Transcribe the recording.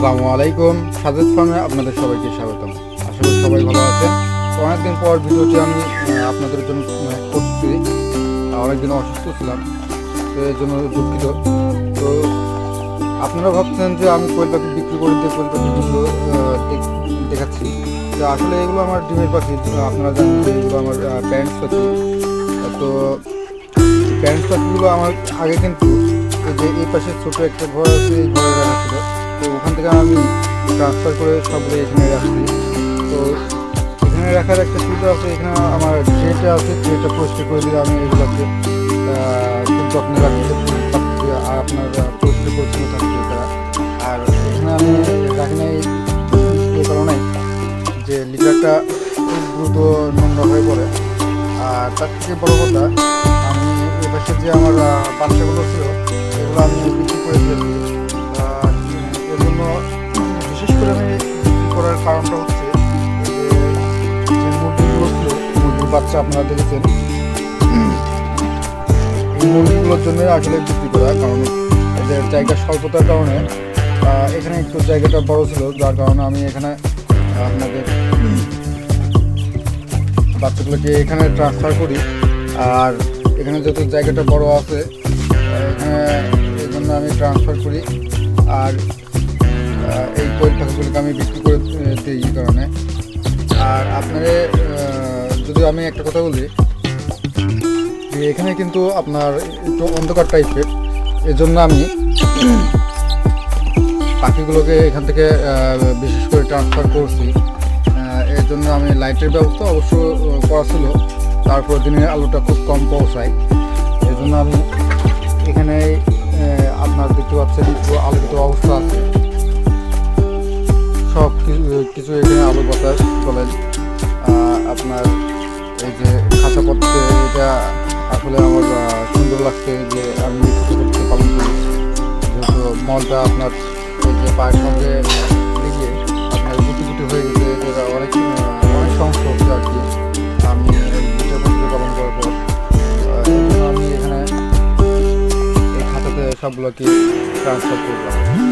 আসসালামু আলাইকুম। সাজেদ ফার্মে আপনাদের সবাইকে স্বাগতম। আশা করি সবাই ভালো আছেন। অনেকদিন পর ভিডিওটি আমি আপনাদের জন্য আহ, করছি। অনেকদিন অসুস্থ ছিলাম তো এর জন্য দুঃখিত। তো আপনারা ভাবছেন যে আমি কোয়েল পাখি বিক্রি করে দিয়ে কোয়েল পাখি ভিডিও দেখাচ্ছি। তো আসলে এগুলো আমার ডিমের পাখি আপনারা জানেন এগুলো আমার প্যারেন্টস পাখি। তো প্যারেন্টস পাখিগুলো আমার আগে কিন্তু যে এই পাশে ছোটো একটা ঘর আছে এই ঘরে রাখা ছিল। তো ওখান থেকে আমি ট্রান্সফার করে সবগুলো এখানে রাখছি। তো এখানে রাখার একটা সুবিধা আছে, এখানে আমার ট্রেটা আছে ট্রেটা পরিষ্কার করে দিলে আমি এগুলোকে খুব যত্নে রাখতে আর আপনার পরিষ্কার পরিচ্ছন্ন থাকছে তারা আর এখানে আমি রাখি নাই কারণে যে লিটারটা খুব দ্রুত নোংরা হয়ে পড়ে। আর তার থেকে বড় কথা, আমি এ পাশে যে আমার বাচ্চাগুলো ছিল, এগুলো আমি বিক্রি করে দিয়েছি। বাচ্চা আপনারা দেখেছেন। এই মুরগিগুলোর জন্য আসলে বিক্রি করা কারণ এদের জায়গার স্বল্পতার কারণে এখানে একটু জায়গাটা বড় ছিল যার কারণে আমি এখানে আপনাদের বাচ্চাগুলোকে এখানে ট্রান্সফার করি। আর এখানে যত জায়গাটা বড় আছে এখানে এই জন্য আমি ট্রান্সফার করি। আর এই কোয়েল পাখিগুলোকে আমি বিক্রি করে দিই এই কারণে। আর আপনারে আহ, যদি আমি একটা কথা বলি। যে এখানে কিন্তু আপনার একটু অন্ধকার টাইপের এজন্য আমি পাখিগুলোকে এখান থেকে বিশেষ করে ট্রান্সফার করছি। এর জন্য আমি লাইটের ব্যবস্থা অবশ্য করা ছিল। তারপর দিনের আলোটা খুব কম পৌঁছায়। এই জন্য আমি এখানে আপনার দেখতে পাচ্ছেন একটু আলোকিত অবস্থা আছে। সব কিছু কিছু এখানে আলো বাতাস চলে। আপনার এই যে খাঁচা করতে এটা আসলে আমার সুন্দর লাগছে যে আমি করতে পালন করি। যেহেতু মলটা আপনার এই যে পায়ের সঙ্গে লেগে আপনার গুটি গুটি হয়ে গেছে, এটা অনেক অনেক সমস্যা হচ্ছে আর কি। আমি পদ্ধতি পালন করার পর আমি এখানে এই খাতাতে সবগুলোকে ট্রান্সফার করলাম।